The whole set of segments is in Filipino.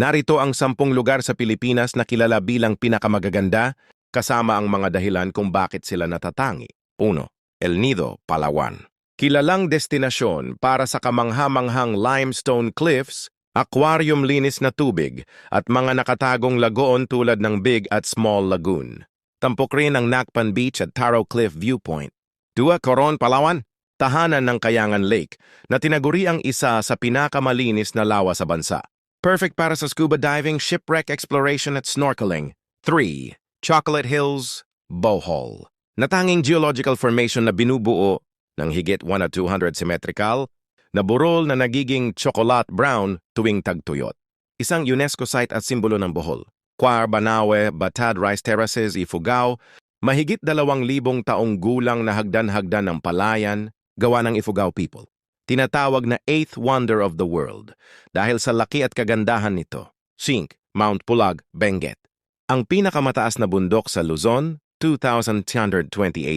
Narito ang sampung lugar sa Pilipinas na kilala bilang pinakamagaganda, kasama ang mga dahilan kung bakit sila natatangi. 1. El Nido, Palawan. Kilalang destinasyon para sa kamanghamanghang limestone cliffs, aquarium linis na tubig, at mga nakatagong lagoon tulad ng Big at Small Lagoon. Tampok rin ang Nakpan Beach at Taro Cliff Viewpoint. 2. Coron, Palawan. Tahanan ng Kayangan Lake na tinaguri ang isa sa pinakamalinis na lawa sa bansa. Perfect para sa scuba diving, shipwreck exploration at snorkeling. 3. Chocolate Hills, Bohol. Natanging geological formation na binubuo ng higit 1 at 200 symmetrical na burol na nagiging chocolate brown tuwing tagtuyot. Isang UNESCO site at simbolo ng Bohol. Quar, Banawe, Batad Rice Terraces, Ifugao, mahigit dalawang libong taong gulang na hagdan-hagdan ng palayan, gawa ng Ifugao people. Tinatawag na Eighth Wonder of the World dahil sa laki at kagandahan nito. Sink, Mount Pulag, Benguet. Ang pinakamataas na bundok sa Luzon, 2,228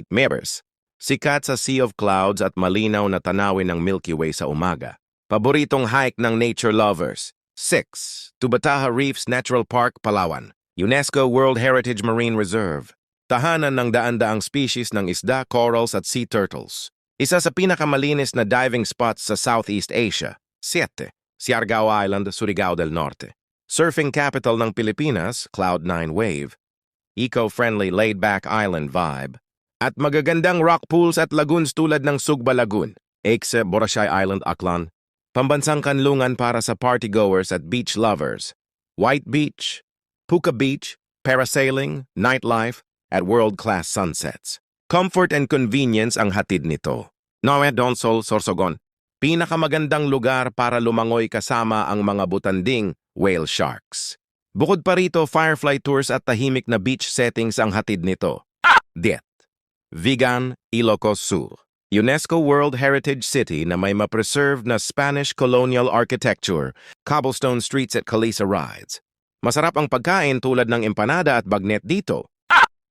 meters. Sikat sa Sea of Clouds at malinaw na tanawin ng Milky Way sa umaga. Paboritong hike ng nature lovers. 6. Tubataha Reefs Natural Park, Palawan. UNESCO World Heritage Marine Reserve. Tahanan ng daan-daang species ng isda, corals at sea turtles. Isa sa pinakamalinis na diving spots sa Southeast Asia. 7. Siargao Island, Surigao del Norte. Surfing capital ng Pilipinas, Cloud9 Wave. Eco-friendly laid-back island vibe. At magagandang rock pools at lagoons tulad ng Sugba Lagoon, Aix, Boracay Island, Aklan. Pambansang kanlungan para sa partygoers at beach lovers. White Beach, Puka Beach, parasailing, nightlife, at world-class sunsets. Comfort and convenience ang hatid nito. Noe Donsol, Sorsogon, pinakamagandang lugar para lumangoy kasama ang mga butanding whale sharks. Bukod pa rito, firefly tours at tahimik na beach settings ang hatid nito. Diet. Vigan, Ilocos Sur. UNESCO World Heritage City na may ma-preserve na Spanish colonial architecture, cobblestone streets at Calisa rides. Masarap ang pagkain tulad ng empanada at bagnet dito.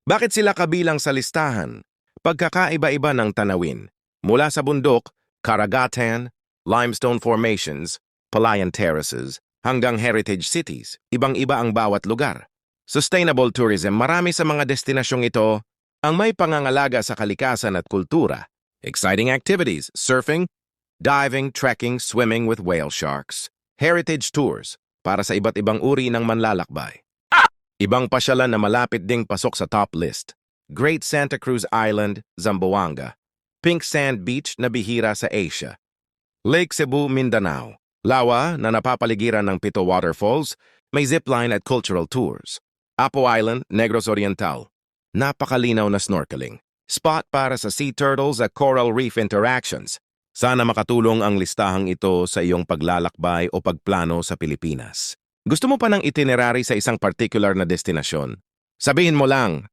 Bakit sila kabilang sa listahan? Pagkakaiba-iba ng tanawin. Mula sa bundok, karagatan, limestone formations, palayan terraces, hanggang heritage cities, ibang-iba ang bawat lugar. Sustainable tourism, marami sa mga destinasyong ito ang may pangangalaga sa kalikasan at kultura. Exciting activities, surfing, diving, trekking, swimming with whale sharks. Heritage tours, para sa iba't ibang uri ng manlalakbay. Ibang pasyalan na malapit ding pasok sa top list. Great Santa Cruz Island, Zamboanga. Pink Sand Beach na bihira sa Asia. Lake Cebu, Mindanao. Lawa na napapaligiran ng pito waterfalls, may zipline at cultural tours. Apo Island, Negros Oriental. Napakalinaw na snorkeling. Spot para sa sea turtles at coral reef interactions. Sana makatulong ang listahang ito sa iyong paglalakbay o pagplano sa Pilipinas. Gusto mo pa ng itinerary sa isang particular na destinasyon? Sabihin mo lang,